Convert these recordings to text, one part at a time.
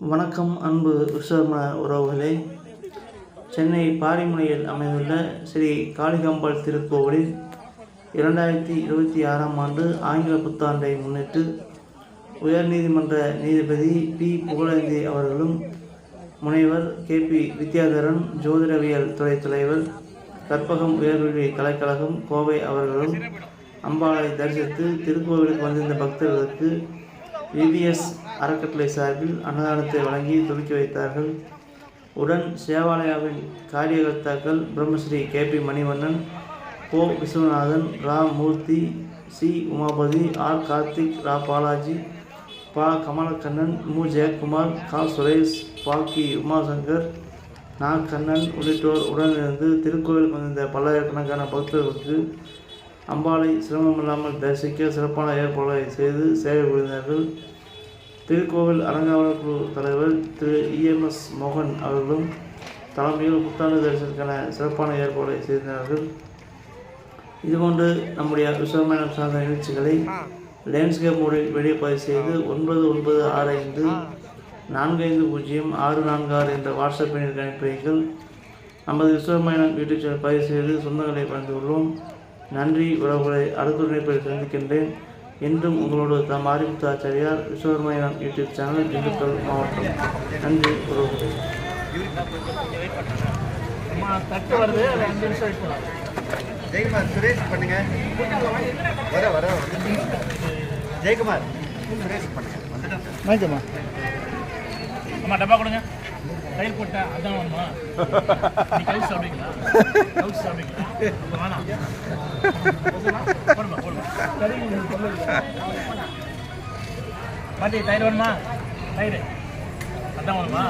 வணக்கம் அன்பு விஸ்வம உறவுகளே. சென்னை பாரிமுனையில் அமைந்துள்ள ஸ்ரீ காளிகாம்பாள் திருக்கோவிலில் இரண்டாயிரத்தி இருபத்தி ஆறாம் ஆண்டு ஆங்கில புத்தாண்டை முன்னிட்டு உயர்நீதிமன்ற நீதிபதி பி. புகழேந்தி அவர்களும் முனைவர் கே. பி. வித்யாதரன் ஜோதிடவியல் துறை தலைவர் கற்பகம் உயர்கல்வி கலைக்கழகம் கோவை அவர்களும் அம்பாளை தரிசித்து திருக்கோவிலுக்கு வந்திருந்த பக்தர்களுக்கு விபிஎஸ் அறக்கட்டளை சார்பில் அன்னதானத்தை வழங்கி துவக்கி வைத்தார்கள். உடன் சேவாலயாவின் காரியகர்த்தாக்கள் பிரம்மஸ்ரீ கே. பி. மணிவண்ணன் கோ. விஸ்வநாதன் ரா மூர்த்தி சி. உமாபதி ஆர். கார்த்திக் ரா. பாலாஜி பா. கமலக்கண்ணன் மு. ஜெயக்குமார் கா. சுரேஷ் பா. கி. உமாசங்கர் நா. கண்ணன் உள்ளிட்டோர் உடனிருந்து திருக்கோவில் வந்த பல்லாயிரக்கணக்கான பக்தர்களுக்கு அம்பாளை சிரமமில்லாமல் தரிசிக்க சிறப்பான ஏற்பாடுகளை செய்து சேவை புரிந்தார்கள். திருக்கோவில் அலங்காவலர் குழு தலைவர் திரு இஎம்எஸ் மோகன் அவர்களும் தலைமையில் புத்தாண்டு தரிசனத்துக்கான சிறப்பான ஏற்பாடுகளை செய்திருந்தார்கள். இதுபோன்று நம்முடைய விஸ்வமேனம் சார்ந்த நிகழ்ச்சிகளை லேண்ட்ஸ்கேப் மோடில் வெளியே பதிவு செய்து ஒன்பது ஒன்பது ஆறு ஐந்து நான்கு ஐந்து பூஜ்ஜியம் ஆறு நான்கு ஆறு என்ற வாட்ஸ்அப் எண்ணிற்கு அனுப்பி வைங்கள் நமது விஸ்வமயனம் யூடியூப் சேனல் பதிவு செய்து சொந்தங்களை பகிர்ந்துள்ளோம் நன்றி உறவுகளை அடுத்த இணைப்பில் சந்திக்கின்றேன். என்றும் உங்களோடு தம் ஆரிமுத்து ஆச்சாரியார் விஸ்வமேனம் யூடியூப் சேனல் திண்டுக்கல் மாவட்டம். நன்றி உறவுகளை. அம்மா தட்டு வருது அது அஞ்சு நிமிஷம் வெயிட் பண்ணலாம் ஜெயக்குமார் சுரேஷ் பண்ணுங்க. வர வர ஜெயக்குமார் சுரேஷ் பண்ணுங்க. வந்துட்டேன் அம்மா டப்பா கொடுங்க. கையில் போட்ட அதான் வேணுமா நீ கவுஸ் சாப்பிடுங்களா கவுஸ் சாப்பிடுங்களா வேணாம். போடுமா போடுமா. பாட்டி தயிர் வேணுமா? தயிர். அதான் வேணுமா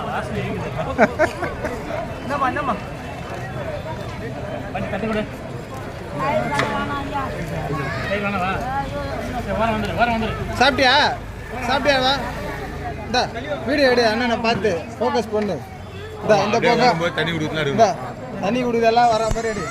என்னம்மா என்னம்மா? பாட்டி தட்டு கொடு. தயிர் வேணாவா வர வந்துடு வர வந்துடு சாப்பிட்டியா? சாப்பிட்டியாவா இந்த வீடியோ எடு அண்ணனை பார்த்து ஃபோக்கஸ் பண்ணு. இந்த இந்த தண்ணி இந்த தண்ணி குடுதெல்லாம் வர மாதிரி